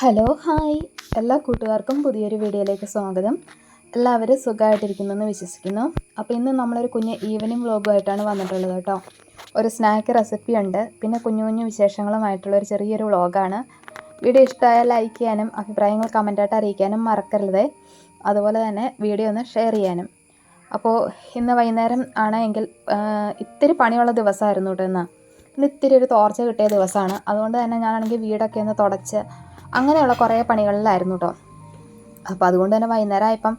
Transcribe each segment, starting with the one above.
Hello hi. എല്ലാ കൂട്ടുകാർക്കും പുതിയൊരു വീഡിയോയിലേക്ക് സ്വാഗതം. എല്ലാവരും സുഖമായിട്ടിരിക്കുന്നെന്ന് വിശ്വസിക്കുന്നു. അപ്പോൾ ഇന്ന് നമ്മളൊരു കുഞ്ഞ് ഈവനിങ് വ്ളോഗുമായിട്ടാണ് വന്നിട്ടുള്ളത് കേട്ടോ. ഒരു സ്നാക്ക് റെസിപ്പി ഉണ്ട്. പിന്നെ കുഞ്ഞു കുഞ്ഞു വിശേഷങ്ങളുമായിട്ടുള്ള ഒരു ചെറിയൊരു വ്ളോഗാണ്. വീഡിയോ ഇഷ്ടമായാൽ ലൈക്ക് ചെയ്യാനും അഭിപ്രായങ്ങൾ കമന്റായിട്ട് അറിയിക്കാനും മറക്കരുത്. അതുപോലെ തന്നെ വീഡിയോ ഒന്ന് ഷെയർ ചെയ്യാനും. അപ്പോൾ ഇന്ന് വൈകുന്നേരം ആണ് എങ്കിൽ ഇത്തിരി പണിയുള്ള ദിവസമായിരുന്നു കേട്ടോ ഇന്ന്. ഇന്ന് ഇത്തിരി ഒരു തോർച്ച കിട്ടിയ ദിവസമാണ്. അതുകൊണ്ട് തന്നെ ഞാനാണെങ്കിൽ വീടൊക്കെ ഒന്ന് തുടച്ച് അങ്ങനെയുള്ള കുറേ പണികളിലായിരുന്നു കേട്ടോ അപ്പോൾ അതുകൊണ്ട് തന്നെ വൈകുന്നേരം ആയപ്പം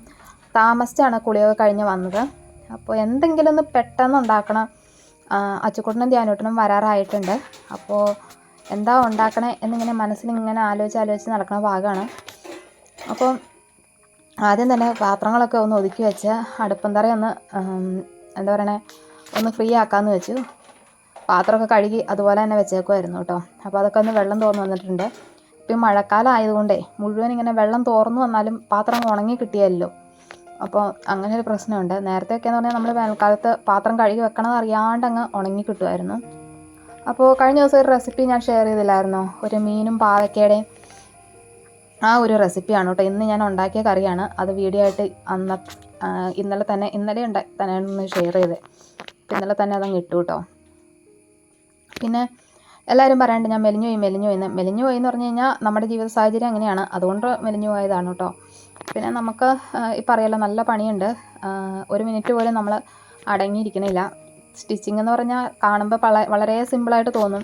താമസിച്ചാണ് കുളിയൊക്കെ കഴിഞ്ഞ് വന്നത്. അപ്പോൾ എന്തെങ്കിലും ഒന്ന് പെട്ടെന്ന് ഉണ്ടാക്കണം. അച്ചുക്കൂട്ടനും ധ്യാനൂട്ടനും വരാറായിട്ടുണ്ട്. അപ്പോൾ എന്താ ഉണ്ടാക്കണേ എന്നിങ്ങനെ മനസ്സിൽ ഇങ്ങനെ ആലോചിച്ച് ആലോചിച്ച് നടക്കുന്ന ഭാഗമാണ്. അപ്പോൾ ആദ്യം തന്നെ പാത്രങ്ങളൊക്കെ ഒന്ന് ഒതുക്കി വെച്ച് അടുപ്പം ഒന്ന് എന്താ പറയണേ ഒന്ന് ഫ്രീ ആക്കാമെന്ന് വെച്ചു. പാത്രമൊക്കെ കഴുകി അതുപോലെ തന്നെ വെച്ചേക്കുമായിരുന്നു കേട്ടോ അപ്പോൾ അതൊക്കെ ഒന്ന് വെള്ളം തോന്നു വന്നിട്ടുണ്ട്. ഇപ്പം മഴക്കാലം ആയതുകൊണ്ടേ മുഴുവൻ ഇങ്ങനെ വെള്ളം തോർന്നു വന്നാലും പാത്രം ഉണങ്ങി കിട്ടിയല്ലോ. അപ്പോൾ അങ്ങനെ ഒരു പ്രശ്നമുണ്ട്. നേരത്തെ ഒക്കെ എന്ന് പറഞ്ഞാൽ നമ്മൾ വേനൽക്കാലത്ത് പാത്രം കഴുകി വെക്കണത് അറിയാണ്ട് അങ്ങ് ഉണങ്ങി കിട്ടുമായിരുന്നു. അപ്പോൾ കഴിഞ്ഞ ദിവസം ഒരു റെസിപ്പി ഞാൻ ഷെയർ ചെയ്തില്ലായിരുന്നോ? ഒരു മീനും പാവയ്ക്കയുടെയും ആ ഒരു റെസിപ്പിയാണ് കേട്ടോ. ഇന്ന് ഞാൻ ഉണ്ടാക്കിയ കറിയാണ്. അത് വീഡിയോ ആയിട്ട് അന്ന ഇന്നലെ തന്നെ ഇന്നലെ ഉണ്ടാ തന്നെ ഷെയർ ചെയ്തത് ഇന്നലെ തന്നെ അതങ്ങ് ഇട്ടു കേട്ടോ. പിന്നെ എല്ലാവരും പറയാണ്ട് ഞാൻ മെലിഞ്ഞു പോയി മെലിഞ്ഞു പോയി മെലിഞ്ഞു പോയി എന്ന് പറഞ്ഞു കഴിഞ്ഞാൽ നമ്മുടെ ജീവിത സാഹചര്യം അങ്ങനെയാണ്. അതുകൊണ്ട് മെലിഞ്ഞു പോയതാണ് കേട്ടോ. പിന്നെ നമുക്ക് ഇപ്പം അറിയാലോ നല്ല പണിയുണ്ട്. ഒരു മിനിറ്റ് പോലും നമ്മൾ അടങ്ങിയിരിക്കണില്ല. സ്റ്റിച്ചിങ് എന്ന് പറഞ്ഞാൽ കാണുമ്പോൾ പള വളരെ സിമ്പിളായിട്ട് തോന്നും.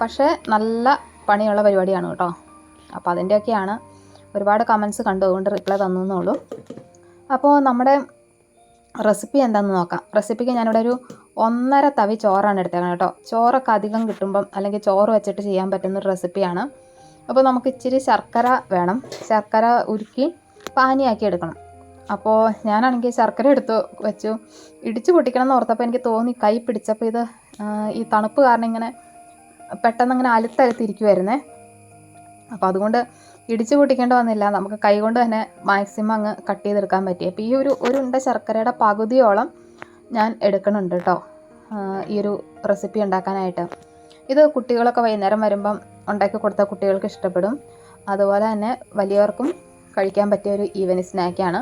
പക്ഷേ നല്ല പണിയുള്ള പരിപാടിയാണ് കേട്ടോ. അപ്പോൾ അതിന്റെയൊക്കെയാണ് ഒരുപാട് കമൻസ് കണ്ടു. അതുകൊണ്ട് റിപ്ലൈ തന്നു എന്നുള്ളൂ അപ്പോൾ നമ്മുടെ റെസിപ്പി എന്താണെന്ന് നോക്കാം. റെസിപ്പിക്ക് ഞാനിവിടെ ഒരു ഒന്നര തവി ചോറാണ് എടുത്തേക്കണം കേട്ടോ. ചോറൊക്കെ അധികം കിട്ടുമ്പം അല്ലെങ്കിൽ ചോറ് വെച്ചിട്ട് ചെയ്യാൻ പറ്റുന്ന റെസിപ്പിയാണ്. അപ്പോൾ നമുക്ക് ഇച്ചിരി ശർക്കര വേണം. ശർക്കര ഉരുക്കി പാനിയാക്കി എടുക്കണം. അപ്പോൾ ഞാനാണെങ്കിൽ ശർക്കര എടുത്ത് വെച്ചു. ഇടിച്ചു പൊട്ടിക്കണം എന്ന് ഓർത്തപ്പോൾ എനിക്ക് തോന്നി കൈ പിടിച്ചപ്പോൾ ഇത് ഈ തണുപ്പ് കാരണം ഇങ്ങനെ പെട്ടെന്ന് അങ്ങനെ അലുത്തലുത്തിരിക്കുമായിരുന്നേ അപ്പോൾ അതുകൊണ്ട് ഇടിച്ചു പൊട്ടിക്കേണ്ടി വന്നില്ല. നമുക്ക് കൈ കൊണ്ട് തന്നെ മാക്സിമം അങ്ങ് കട്ട് ചെയ്തെടുക്കാൻ പറ്റി. അപ്പോൾ ഈ ഒരു ഒരു ഉണ്ട ശർക്കരയുടെ പകുതിയോളം ഞാൻ എടുക്കണുണ്ട് കേട്ടോ ഈ ഒരു റെസിപ്പി ഉണ്ടാക്കാനായിട്ട്. ഇത് കുട്ടികളൊക്കെ വൈകുന്നേരം വരുമ്പം ഉണ്ടാക്കി കൊടുത്താൽ കുട്ടികൾക്ക് ഇഷ്ടപ്പെടും. അതുപോലെ തന്നെ വലിയവർക്കും കഴിക്കാൻ പറ്റിയ ഒരു ഈവനിങ് സ്നാക്കാണ്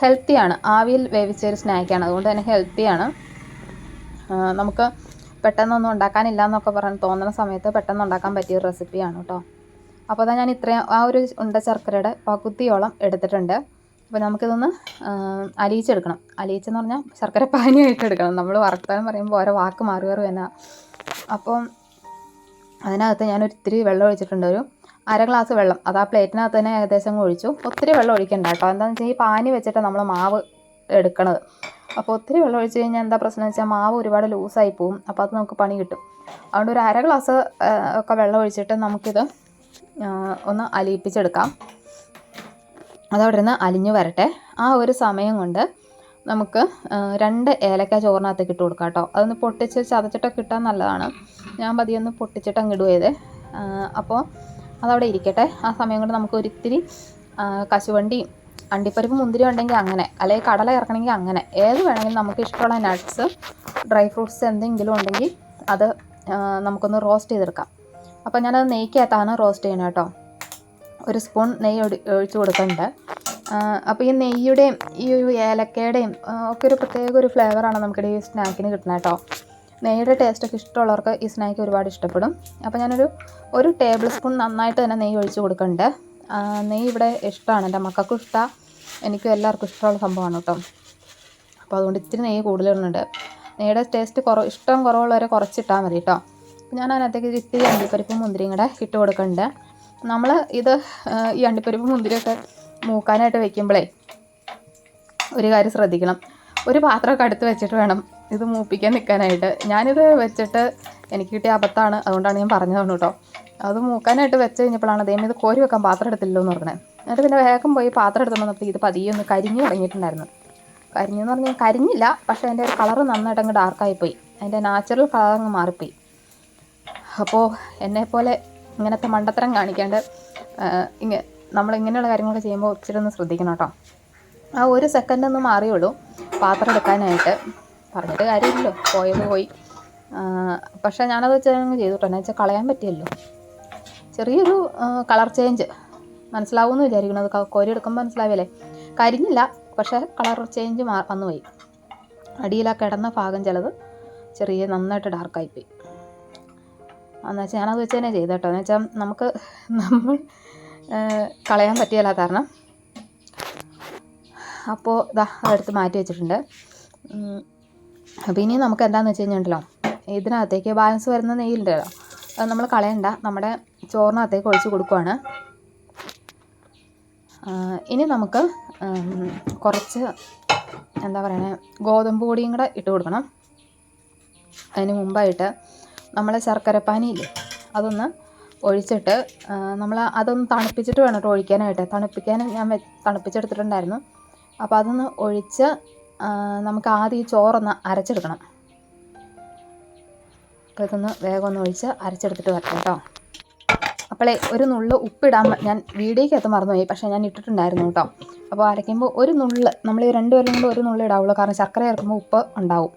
ഹെൽത്തിയാണ് ആവിയിൽ വേവിച്ച ഒരു സ്നാക്കാണ് അതുകൊണ്ട് തന്നെ ഹെൽത്തിയാണ് നമുക്ക് പെട്ടെന്നൊന്നും ഉണ്ടാക്കാനില്ല എന്നൊക്കെ പറഞ്ഞ് തോന്നുന്ന സമയത്ത് പെട്ടെന്ന് ഉണ്ടാക്കാൻ പറ്റിയ ഒരു റെസിപ്പിയാണ് കേട്ടോ അപ്പോൾ അതാ ഞാൻ ഇത്രയും ആ ഒരു ഉണ്ട ശർക്കരയുടെ പകുതിയോളം എടുത്തിട്ടുണ്ട്. അപ്പോൾ നമുക്കിതൊന്ന് അലിയിച്ചെടുക്കണം. അലിയിച്ചെന്ന് പറഞ്ഞാൽ ശർക്കര പാനിയായിട്ട് എടുക്കണം. നമ്മൾ വറുത്താൻ പറയുമ്പോൾ ഓരോ വാക്ക് മാറി മാറി എന്നാ അപ്പം അതിനകത്ത് ഞാനൊരു ഇത്തിരി വെള്ളം ഒഴിച്ചിട്ടുണ്ട്. ഒരു അര ഗ്ലാസ് വെള്ളം. അത് ആ പ്ലേറ്റിനകത്ത് തന്നെ ഏകദേശം ഒഴിച്ചു. ഒത്തിരി വെള്ളം ഒഴിക്കണ്ട കേട്ടോ. എന്താണെന്ന് വെച്ചാൽ ഈ പാനി വെച്ചിട്ട് നമ്മൾ മാവ് എടുക്കണത്. അപ്പോൾ ഒത്തിരി വെള്ളം ഒഴിച്ച് കഴിഞ്ഞാൽ എന്താ പ്രശ്നം വെച്ചാൽ മാവ് ഒരുപാട് ലൂസായി പോവും. അപ്പോൾ അത് നമുക്ക് പണി കിട്ടും. അതുകൊണ്ട് ഒരു അര ഗ്ലാസ് ഒക്കെ വെള്ളം ഒഴിച്ചിട്ട് നമുക്കിത് ഒന്ന് അലിയിപ്പിച്ചെടുക്കാം. അതവിടെ നിന്ന് അലിഞ്ഞു വരട്ടെ. ആ ഒരു സമയം കൊണ്ട് നമുക്ക് രണ്ട് ഏലക്ക ചോറിനകത്തേക്ക് ഇട്ട് കൊടുക്കാം കേട്ടോ. അതൊന്ന് പൊട്ടിച്ച് ചതച്ചിട്ടൊക്കെ ഇട്ടാൽ നല്ലതാണ്. ഞാൻ പതിയെ ഒന്ന് പൊട്ടിച്ചിട്ട് അങ്ങ് ഇടുക ചെയ്തേ അപ്പോൾ അതവിടെ ഇരിക്കട്ടെ. ആ സമയം കൊണ്ട് നമുക്ക് ഒരിത്തിരി കശുവണ്ടി കശുവണ്ടിയും അണ്ടിപ്പരിപ്പ് മുന്തിരി ഉണ്ടെങ്കിൽ അങ്ങനെ അല്ലെങ്കിൽ കടല ഇറക്കണമെങ്കിൽ അങ്ങനെ ഏത് വേണമെങ്കിലും നമുക്ക് ഇഷ്ടമുള്ള നട്ട്സ് ഡ്രൈ ഫ്രൂട്ട്സ് എന്തെങ്കിലും ഉണ്ടെങ്കിൽ അത് നമുക്കൊന്ന് റോസ്റ്റ് ചെയ്തെടുക്കാം. അപ്പോൾ ഞാനത് നെയ്ക്കകത്താണ് റോസ്റ്റ് ചെയ്യണം കേട്ടോ. ഒരു സ്പൂൺ നെയ്യ് ഒഴിച്ച് കൊടുക്കുന്നുണ്ട് അപ്പോൾ ഈ നെയ്യുടെയും ഈ ഒരു ഏലക്കയുടെയും ഒക്കെ ഒരു പ്രത്യേക ഒരു ഫ്ലേവറാണ് നമുക്കിടെ ഈ സ്നാക്കിന് കിട്ടുന്നത് കേട്ടോ. നെയ്യുടെ ടേസ്റ്റൊക്കെ ഇഷ്ടമുള്ളവർക്ക് ഈ സ്നാക്ക് ഒരുപാട് ഇഷ്ടപ്പെടും. അപ്പോൾ ഞാനൊരു ഒരു ടേബിൾ സ്പൂൺ നന്നായിട്ട് തന്നെ നെയ്യ് ഒഴിച്ച് കൊടുക്കുന്നുണ്ട് നെയ്യ് ഇവിടെ ഇഷ്ടമാണ്. എന്റെ മക്കൾക്കും ഇഷ്ടമാണ് എനിക്കും എല്ലാവർക്കും ഇഷ്ടമുള്ള സംഭവമാണ് കേട്ടോ. അപ്പോൾ അതുകൊണ്ട് ഇത്തിരി നെയ്യ് കൂടുതലുണ്ട് നെയ്യുടെ ടേസ്റ്റ് കുറവ് ഇഷ്ടം കുറവുള്ളവരെ കുറച്ചിട്ടാൽ മതി കേട്ടോ. ഞാൻ അതിനകത്തേക്ക് ഇത്തിരി അണ്ടിപ്പരിപ്പും മുന്തിരിയും കൂടെ ഇട്ട് കൊടുക്കുന്നുണ്ട് നമ്മൾ ഇത് ഈ അണ്ടിപ്പരിപ്പ് മുന്തിരിയൊക്കെ മൂക്കാനായിട്ട് വെക്കുമ്പോഴേ ഒരു കാര്യം ശ്രദ്ധിക്കണം. ഒരു പാത്രമൊക്കെ അടുത്ത് വെച്ചിട്ട് വേണം ഇത് മൂപ്പിക്കാൻ നിൽക്കാനായിട്ട് ഞാനിത് വെച്ചിട്ട് എനിക്ക് കിട്ടിയ അബദ്ധമാണ് അതുകൊണ്ടാണ് ഞാൻ പറഞ്ഞു പറഞ്ഞതാണ് കേട്ടോ. അത് മൂക്കാനായിട്ട് വെച്ച് കഴിഞ്ഞപ്പോഴാണ് അദ്ദേഹം ഇത് കോരി വെക്കാൻ പാത്രം എടുത്തില്ലല്ലോ എന്ന് പറഞ്ഞത്. എന്നിട്ട് പിന്നെ വേഗം പോയി പാത്രം എടുത്തുകൊണ്ടപ്പോൾ ഇത് പതിയെ ഒന്ന് കരിഞ്ഞു തുടങ്ങിയിട്ടുണ്ടായിരുന്നു. കരിഞ്ഞു എന്ന് പറഞ്ഞാൽ കരിഞ്ഞില്ല പക്ഷേ അതിന്റെ ഒരു കളറ് നന്നായിട്ട് അങ്ങ് ഡാർക്കായിപ്പോയി അതിന്റെ നാച്ചുറൽ കളർ അങ്ങ് മാറിപ്പോയി അപ്പോൾ എന്നെപ്പോലെ ഇങ്ങനത്തെ മണ്ടത്തരം കാണിക്കാണ്ട് ഇങ്ങനെ ഇങ്ങ നമ്മൾ ഇങ്ങനെയുള്ള കാര്യങ്ങളൊക്കെ ചെയ്യുമ്പോൾ ഇച്ചിരി ഒന്ന് ശ്രദ്ധിക്കണം കേട്ടോ. ആ ഒരു സെക്കൻഡ് ഒന്ന് മാറിയുള്ളൂ. പാത്രം എടുക്കാനായിട്ട് പറഞ്ഞിട്ട് കാര്യമില്ലല്ലോ. പോയത് പോയി. പക്ഷേ ഞാനത് വെച്ച് അങ്ങ് ചെയ്തു കേട്ടോ. എന്നു വെച്ചാൽ കളയാൻ പറ്റിയല്ലോ. ചെറിയൊരു കളർ ചേഞ്ച് മനസ്സിലാവുമെന്ന് വിചാരിക്കുന്നു. അത് ക- കോരി എടുക്കുമ്പോൾ മനസ്സിലാവില്ലേ? കരിഞ്ഞില്ല. പക്ഷേ കളർ ചേഞ്ച് മാ വന്നുപോയി. അടിയിലാ കിടന്ന ഭാഗം ചിലത് ചെറിയ നന്നായിട്ട് ഡാർക്കായിപ്പോയി എന്ന് വെച്ചാൽ ഞാനത് വെച്ച് തന്നെ ചെയ്തു കേട്ടോ എന്ന് വെച്ചാൽ നമുക്ക് നമ്മൾ കളയാൻ പറ്റിയല്ല കാരണം. അപ്പോൾ ഇതാ അതെടുത്ത് മാറ്റി വെച്ചിട്ടുണ്ട്. അപ്പോൾ ഇനി നമുക്ക് എന്താണെന്ന് വെച്ച് കഴിഞ്ഞിട്ടുണ്ടല്ലോ ഇതിനകത്തേക്ക് ബാലൻസ് വരുന്ന നെയ്യിലുണ്ടല്ലോ അത് നമ്മൾ കളയണ്ട. നമ്മുടെ ചോറിനകത്തേക്ക് ഒഴിച്ച് കൊടുക്കുവാണ്. ഇനി നമുക്ക് കുറച്ച് എന്താ പറയണേ ഗോതമ്പ് പൊടിയും കൂടെ ഇട്ട് കൊടുക്കണം. അതിന് മുമ്പായിട്ട് നമ്മൾ ശർക്കരപ്പാനിയില്ലേ അതൊന്ന് ഒഴിച്ചിട്ട് നമ്മൾ അതൊന്ന് തണുപ്പിച്ചിട്ട് വേണം കേട്ടോ ഒഴിക്കാനായിട്ട്. തണുപ്പിക്കാൻ ഞാൻ തണുപ്പിച്ചെടുത്തിട്ടുണ്ടായിരുന്നു. അപ്പോൾ അതൊന്ന് ഒഴിച്ച് നമുക്ക് ആദ്യം ഈ ചോറൊന്ന് അരച്ചെടുക്കണം. അപ്പോൾ ഇതൊന്ന് വേഗം ഒന്ന് ഒഴിച്ച് അരച്ചെടുത്തിട്ട് വരട്ടെ കേട്ടോ. അപ്പോളേ ഒരു നുള്ള് ഉപ്പിടാൻ ഞാൻ ഞാൻ വീഡിയോക്കകത്ത് മറന്നുപോയി പക്ഷേ ഞാൻ ഇട്ടിട്ടുണ്ടായിരുന്നു കേട്ടോ. അപ്പോൾ അരയ്ക്കുമ്പോൾ ഒരു നുള്ള് നമ്മൾ ഈ രണ്ടുപേരും കൂടെ ഒരു നുള്ള് ഇടാവുള്ളൂ കാരണം ശർക്കര ചേർക്കുമ്പോൾ ഉപ്പ് ഉണ്ടാവും.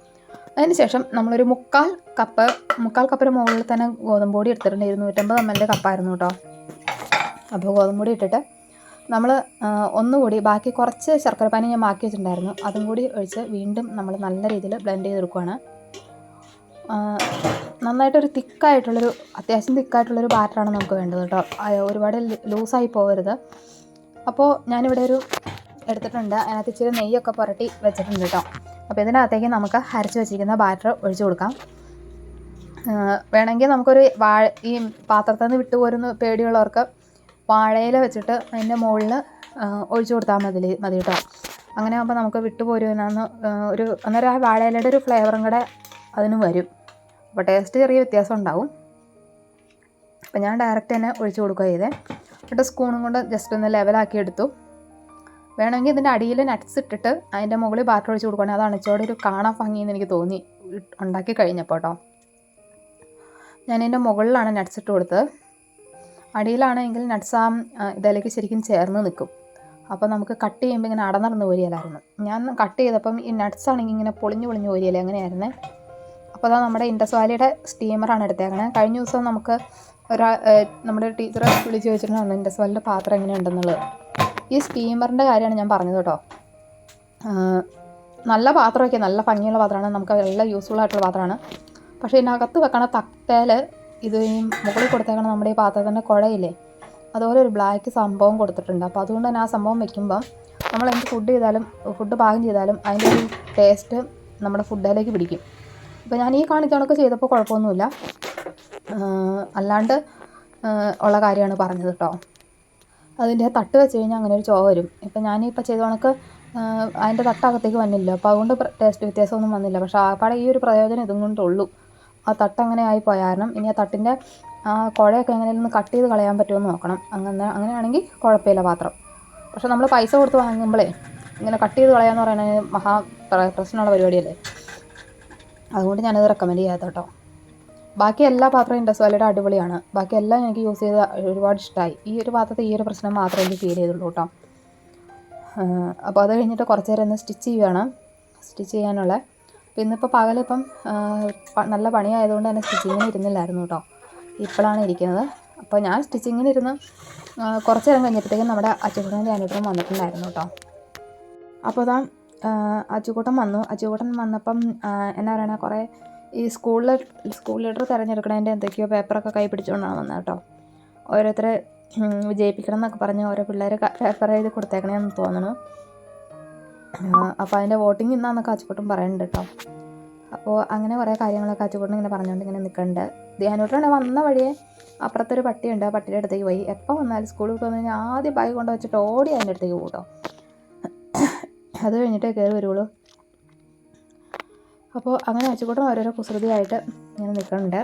അതിന് ശേഷം നമ്മളൊരു മുക്കാൽ കപ്പ് മുക്കാൽ കപ്പിന് മുകളിൽ തന്നെ ഗോതമ്പ് പൊടി എടുത്തിട്ടുണ്ട്. ഇരുന്നൂറ്റമ്പത് എം എല്ലിന്റെ കപ്പായിരുന്നു കേട്ടോ അപ്പോൾ ഗോതമ്പ് പൊടി ഇട്ടിട്ട് നമ്മൾ ഒന്നുകൂടി ബാക്കി കുറച്ച് ശർക്കര പാനി ഞാൻ ബാക്കി വെച്ചിട്ടുണ്ടായിരുന്നു. അതും കൂടി ഒഴിച്ച് വീണ്ടും നമ്മൾ നല്ല രീതിയിൽ ബ്ലെൻഡ് ചെയ്തെടുക്കുകയാണ് നന്നായിട്ടൊരു തിക്കായിട്ടുള്ളൊരു അത്യാവശ്യം തിക്കായിട്ടുള്ളൊരു ബാറ്ററാണ് നമുക്ക് വേണ്ടത് കേട്ടോ ഒരുപാട് ലൂസായി പോകരുത്. അപ്പോൾ ഞാനിവിടെ ഒരു എടുത്തിട്ടുണ്ട്. അതിനകത്ത് ഇച്ചിരി നെയ്യൊക്കെ പുരട്ടി വെച്ചിട്ടുണ്ട് കേട്ടോ അപ്പോൾ ഇതിനകത്തേക്ക് നമുക്ക് അരച്ച് വെച്ചിരിക്കുന്ന ബാറ്റർ ഒഴിച്ചു കൊടുക്കാം. വേണമെങ്കിൽ നമുക്കൊരു വാഴ ഈ പാത്രത്തിൽ നിന്ന് വിട്ടുപോരുന്ന പേടിയുള്ളവർക്ക് വാഴയില വെച്ചിട്ട് അതിന്റെ മുകളിൽ ഒഴിച്ചു കൊടുത്താൽ മതി മതി കേട്ടോ. അങ്ങനെ ആകുമ്പോൾ നമുക്ക് വിട്ടുപോരുമെന്നു ഒരു അന്നേരം ആ വാഴയിലയുടെ ഒരു ഫ്ലേവറും കൂടെ അതിന് വരും. അപ്പോൾ ടേസ്റ്റ് ചെറിയ വ്യത്യാസം ഉണ്ടാവും. അപ്പോൾ ഞാൻ ഡയറക്റ്റ് തന്നെ ഒഴിച്ചു കൊടുക്കുക ചെയ്തേ എന്നിട്ട് സ്പൂണും കൊണ്ട് ജസ്റ്റ് ഒന്ന് ലെവലാക്കി എടുത്തു. വേണമെങ്കിൽ ഇതിന്റെ അടിയിൽ നട്ട്സ് ഇട്ടിട്ട് അതിന്റെ മുകളിൽ ബാറ്റർ ഒഴിച്ച് കൊടുക്കണം അതാണ് ഇച്ചോടെ ഒരു കാണാൻ ഭംഗിയെന്ന് എനിക്ക് തോന്നി. ഉണ്ടാക്കി കഴിഞ്ഞപ്പോൾ കേട്ടോ ഞാൻ ഇതിന്റെ മുകളിലാണ് നട്ട്സ് ഇട്ട് കൊടുത്തത്. അടിയിലാണെങ്കിൽ നട്ട്സ് ആ ഇതിലേക്ക് ശരിക്കും ചേർന്ന് നിൽക്കും. അപ്പോൾ നമുക്ക് കട്ട് ചെയ്യുമ്പോൾ ഇങ്ങനെ അടന്നിറന്ന് പോരിയലായിരുന്നു ഞാൻ കട്ട് ചെയ്തപ്പം ഈ നട്ട്സ് ആണെങ്കിൽ ഇങ്ങനെ പൊളിഞ്ഞു പൊളിഞ്ഞു പോരിയല്ലേ അങ്ങനെയായിരുന്നേ. അപ്പോൾ അതാ നമ്മുടെ ഇൻഡസ് വാലിയുടെ സ്റ്റീമറാണ് എടുത്തേക്കണേ. കഴിഞ്ഞ ദിവസം നമുക്ക് ഒരാ നമ്മുടെ ടീച്ചറെ വിളിച്ച് ചോദിച്ചിട്ടുണ്ടായിരുന്നു ഇൻഡസ് വാലിയുടെ പാത്രം എങ്ങനെയുണ്ടെന്നുള്ളത്. ഈ സ്റ്റീമറിന്റെ കാര്യമാണ് ഞാൻ പറഞ്ഞത് കേട്ടോ. നല്ല പാത്രമൊക്കെ നല്ല ഭംഗിയുള്ള പാത്രമാണ്. നമുക്ക് നല്ല യൂസ്ഫുൾ ആയിട്ടുള്ള പാത്രമാണ്. പക്ഷേ ഇതിനകത്ത് വെക്കണ തക്കേൽ ഇത് ഈ മുകളിൽ കൊടുത്തേക്കണ നമ്മുടെ ഈ പാത്രത്തിന്റെ കുഴയില്ലേ? അതുപോലെ ഒരു ബ്ലാക്ക് സംഭവം കൊടുത്തിട്ടുണ്ട്. അപ്പോൾ അതുകൊണ്ട് തന്നെ ആ സംഭവം വെക്കുമ്പം നമ്മൾ എന്ത് ഫുഡ് ചെയ്താലും ഫുഡ് പാകം ചെയ്താലും അതിന്റെ ഒരു ടേസ്റ്റ് നമ്മുടെ ഫുഡിലേക്ക് പിടിക്കും. അപ്പോൾ ഞാൻ ഈ കാണിക്കണമൊക്കെ ചെയ്തപ്പോൾ കുഴപ്പമൊന്നുമില്ല. അല്ലാണ്ട് ഉള്ള കാര്യമാണ് പറഞ്ഞത് കേട്ടോ. അതിന്റെ തട്ട് വെച്ച് കഴിഞ്ഞാൽ അങ്ങനെ ഒരു ചോ വരും. ഇപ്പം ഞാനിപ്പോൾ ചെയ്ത കണക്ക് അതിന്റെ തട്ടകത്തേക്ക് വന്നില്ല. അപ്പോൾ അതുകൊണ്ട് ടേസ്റ്റ് വ്യത്യാസമൊന്നും വന്നില്ല. പക്ഷേ ആപ്പാടെ ഈ ഒരു പ്രയോജനം ഇതും കൊണ്ടുള്ളൂ. ആ തട്ട് അങ്ങനെ ആയി പോയ കാരണം ഇനി ആ തട്ടിന്റെ ആ കുഴയൊക്കെ എങ്ങനെയൊന്ന് കട്ട് ചെയ്ത് കളയാൻ പറ്റുമെന്ന് നോക്കണം. അങ്ങനെ അങ്ങനെയാണെങ്കിൽ കുഴപ്പമില്ല പാത്രം പക്ഷേ നമ്മൾ പൈസ കൊടുത്ത് വാങ്ങുമ്പോഴേ ഇങ്ങനെ കട്ട് ചെയ്ത് കളയാന്ന് പറയുന്നത് മഹാ പ്ര- പ്രശ്നമുള്ള പരിപാടിയല്ലേ? അതുകൊണ്ട് ഞാനത് റെക്കമെൻഡ് ചെയ്യാത്ത കേട്ടോ. ബാക്കി എല്ലാ പാത്രവും ഇൻഡസ്വാലിയുടെ അടിപൊളിയാണ്. ബാക്കി എല്ലാം എനിക്ക് യൂസ് ചെയ്ത് ഒരുപാട് ഇഷ്ടമായി ഈ ഒരു പാത്രത്തെ ഈ ഒരു പ്രശ്നം മാത്രമേ എനിക്ക് ഫീൽ ചെയ്തുള്ളൂ കേട്ടോ. അപ്പോൾ അത് കഴിഞ്ഞിട്ട് കുറച്ച് നേരം ഒന്ന് സ്റ്റിച്ച് ചെയ്യുകയാണ് സ്റ്റിച്ച് ചെയ്യാനുള്ള. അപ്പോൾ ഇന്നിപ്പോൾ പകലിപ്പം നല്ല പണിയായതുകൊണ്ട് തന്നെ സ്റ്റിച്ചിങ്ങിന് ഇരുന്നില്ലായിരുന്നു കേട്ടോ. ഇപ്പോഴാണ് ഇരിക്കുന്നത്. അപ്പോൾ ഞാൻ സ്റ്റിച്ചിങ്ങിന് ഇരുന്ന് കുറച്ച് നേരം കഴിഞ്ഞപ്പോഴത്തേക്കും നമ്മുടെ അച്ചുകൂട്ടന്റെ അനുഗ്രഹം വന്നിട്ടുണ്ടായിരുന്നു കേട്ടോ. അപ്പോൾ അതാ അച്ചുകൂട്ടൻ വന്നു. അച്ചുകൂട്ടൻ വന്നപ്പം എന്നാ പറയണ കുറേ ഈ സ്കൂളിൽ സ്കൂൾ ലെറ്റർ തിരഞ്ഞെടുക്കണതിന്റെ എന്തൊക്കെയോ പേപ്പറൊക്കെ കൈ പിടിച്ചുകൊണ്ടാണ് വന്നത് കേട്ടോ. ഓരോരുത്തരെ വിജയിപ്പിക്കണം എന്നൊക്കെ പറഞ്ഞ് ഓരോ പിള്ളേർ പേപ്പർ എഴുതി കൊടുത്തേക്കണേന്ന് തോന്നുന്നു അപ്പോൾ അതിന്റെ വോട്ടിംഗ് ഇന്നാന്നൊക്കെ അച്ചുകൂട്ടൻ പറയുന്നുണ്ട് കേട്ടോ. അപ്പോൾ അങ്ങനെ കുറേ കാര്യങ്ങളൊക്കെ അച്ചുകൂട്ടൻ ഇങ്ങനെ പറഞ്ഞുകൊണ്ട് ഇങ്ങനെ നിൽക്കുന്നുണ്ട് ധ്യാനോട്ടാണ് വന്ന വഴിയെ അപ്പുറത്തൊരു പട്ടിയുണ്ട്. ആ പട്ടിയുടെ അടുത്തേക്ക് പോയി. എപ്പോൾ വന്നാലും സ്കൂളിൽ വന്നു കഴിഞ്ഞാൽ ആദ്യം ബാഗ് കൊണ്ട് വെച്ചിട്ട് ഓടി അതിന്റെ അടുത്തേക്ക് പോകും കേട്ടോ. അത് കഴിഞ്ഞിട്ടേ കയറി വരുള്ളൂ അപ്പോൾ അങ്ങനെ അച്ചുകൂട്ടം ഓരോരോ കുസൃതിയായിട്ട് ഇങ്ങനെ നിൽക്കുന്നുണ്ട്.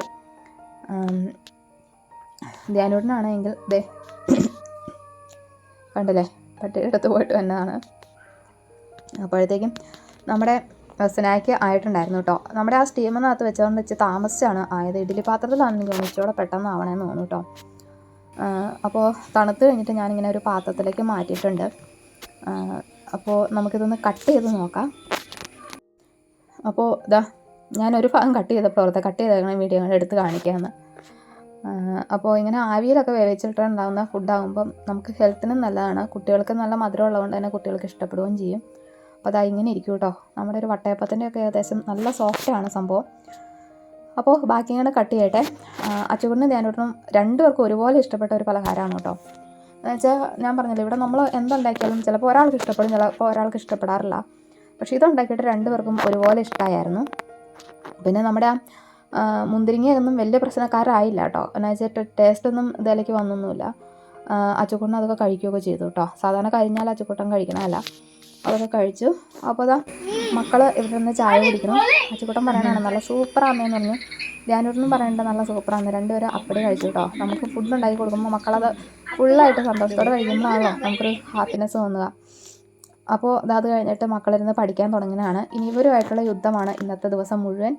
ധ്യാനൂടിനാണെങ്കിൽ ദേ കണ്ടല്ലേ? പട്ടിയുടെ അടുത്ത് പോയിട്ട് വന്നതാണ്. അപ്പോഴത്തേക്കും നമ്മുടെ സ്നാക്ക് ആയിട്ടുണ്ടായിരുന്നു കേട്ടോ. നമ്മുടെ ആ സ്റ്റീമിനകത്ത് വെച്ചുകൊണ്ട് വെച്ച് താമസിച്ചാണ് ആയത്. ഇഡ്ഡലി പാത്രത്തിലാണെങ്കിൽ ഒന്നിച്ചൂടെ പെട്ടെന്ന് ആവണമെന്ന് തോന്നുന്നു കേട്ടോ. അപ്പോൾ തണുത്ത് കഴിഞ്ഞിട്ട് ഞാനിങ്ങനെ ഒരു പാത്രത്തിലേക്ക് മാറ്റിയിട്ടുണ്ട്. അപ്പോൾ നമുക്കിതൊന്ന് കട്ട് ചെയ്ത് നോക്കാം. അപ്പോൾ ഇതാ ഞാനൊരു ഭാഗം കട്ട് ചെയ്തപ്പോൾ അവിടുത്തെ കട്ട് ചെയ്തേക്കണ വീഡിയോ കൂടെ എടുത്ത് കാണിക്കാമെന്ന് അപ്പോൾ ഇങ്ങനെ ആവിയിലൊക്കെ വേവിച്ചിട്ടുണ്ടാകുന്ന ഫുഡാകുമ്പം നമുക്ക് ഹെൽത്തിനും നല്ലതാണ്. കുട്ടികൾക്ക് നല്ല മധുരം ഉള്ളതുകൊണ്ട് തന്നെ കുട്ടികൾക്ക് ഇഷ്ടപ്പെടുകയും ചെയ്യും. അപ്പോൾ അതാ ഇങ്ങനെ ഇരിക്കും കേട്ടോ നമ്മുടെ ഒരു വട്ടയപ്പത്തിന്റെ ഒക്കെ ഏകദേശം നല്ല സോഫ്റ്റാണ് സംഭവം. അപ്പോൾ ബാക്കി ഇങ്ങനെ കട്ട് ചെയ്യട്ടെ. അച്ചുകുടിനും ധ്യാനോട്ടിനും രണ്ടുപേർക്കും ഒരുപോലെ ഇഷ്ടപ്പെട്ട ഒരു പലഹാരമാണ് കേട്ടോ എന്നുവെച്ചാൽ ഞാൻ പറഞ്ഞില്ല ഇവിടെ നമ്മൾ എന്തുണ്ടാക്കിയാലും ചിലപ്പോൾ ഒരാൾക്ക് ഇഷ്ടപ്പെടും ചിലപ്പോൾ ഒരാൾക്ക് ഇഷ്ടപ്പെടാറില്ല. പക്ഷേ ഇതുണ്ടാക്കിയിട്ട് രണ്ടുപേർക്കും ഒരുപോലെ ഇഷ്ടമായിരുന്നു പിന്നെ നമ്മുടെ ആ മുന്തിരിങ്ങയൊന്നും വലിയ പ്രശ്നക്കാരായില്ല കേട്ടോ. എന്ന് ടേസ്റ്റ് ഒന്നും ഇതിലേക്ക് വന്നൊന്നുമില്ല. അച്ചുക്കുട്ടൻ അതൊക്കെ കഴിക്കുകയൊക്കെ ചെയ്തു കേട്ടോ. സാധാരണ കഴിഞ്ഞാൽ അച്ചുക്കുട്ടൻ കഴിക്കണമല്ല അതൊക്കെ കഴിച്ചു. അപ്പോൾ അതാ മക്കൾ ഇവിടെ നിന്ന് ചായ കുടിക്കണം. അച്ചുക്കുട്ടൻ പറയണതാണ് നല്ല സൂപ്പറാണെന്ന് പറഞ്ഞു. ധ്യാനൂരിനും പറയേണ്ടത് നല്ല സൂപ്പറാണ് രണ്ടുപേരും അപ്പടി കഴിച്ചു കേട്ടോ. നമുക്ക് ഫുഡ് ഉണ്ടാക്കി കൊടുക്കുമ്പോൾ മക്കളത് ഫുള്ളായിട്ട് സന്തോഷത്തോടെ കഴിക്കുമ്പോഴാണല്ലോ നമുക്കൊരു ഹാപ്പിനെസ് തോന്നുക. അപ്പോൾ അത് കഴിഞ്ഞിട്ട് മക്കളിരുന്ന് പഠിക്കാൻ തുടങ്ങുന്നതാണ്. ഇനി ഇവരുമായിട്ടുള്ള യുദ്ധമാണ് ഇന്നത്തെ ദിവസം മുഴുവൻ.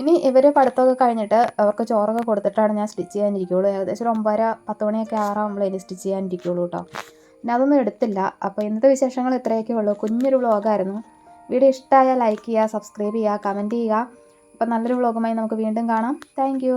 ഇനി ഇവർ പഠിത്തമൊക്കെ കഴിഞ്ഞിട്ട് അവർക്ക് ചോറൊക്കെ കൊടുത്തിട്ടാണ് ഞാൻ സ്റ്റിച്ച് ചെയ്യാനിരിക്കുകയുള്ളൂ ഏകദേശം ഒരു ഒമ്പതര പത്ത് മണിയൊക്കെ ആറാകുമ്പോൾ ഇനി സ്റ്റിച്ച് ചെയ്യാനിരിക്കുകയുള്ളൂ കേട്ടോ. പിന്നെ അതൊന്നും എടുത്തില്ല. അപ്പോൾ ഇന്നത്തെ വിശേഷങ്ങൾ ഇത്രയൊക്കെ ഉള്ളൂ. കുഞ്ഞൊരു വ്ളോഗായിരുന്നു വീഡിയോ ഇഷ്ടമായാൽ ലൈക്ക് ചെയ്യുക സബ്സ്ക്രൈബ് ചെയ്യുക കമന്റ് ചെയ്യുക. അപ്പോൾ നല്ലൊരു വ്ളോഗുമായി നമുക്ക് വീണ്ടും കാണാം. താങ്ക്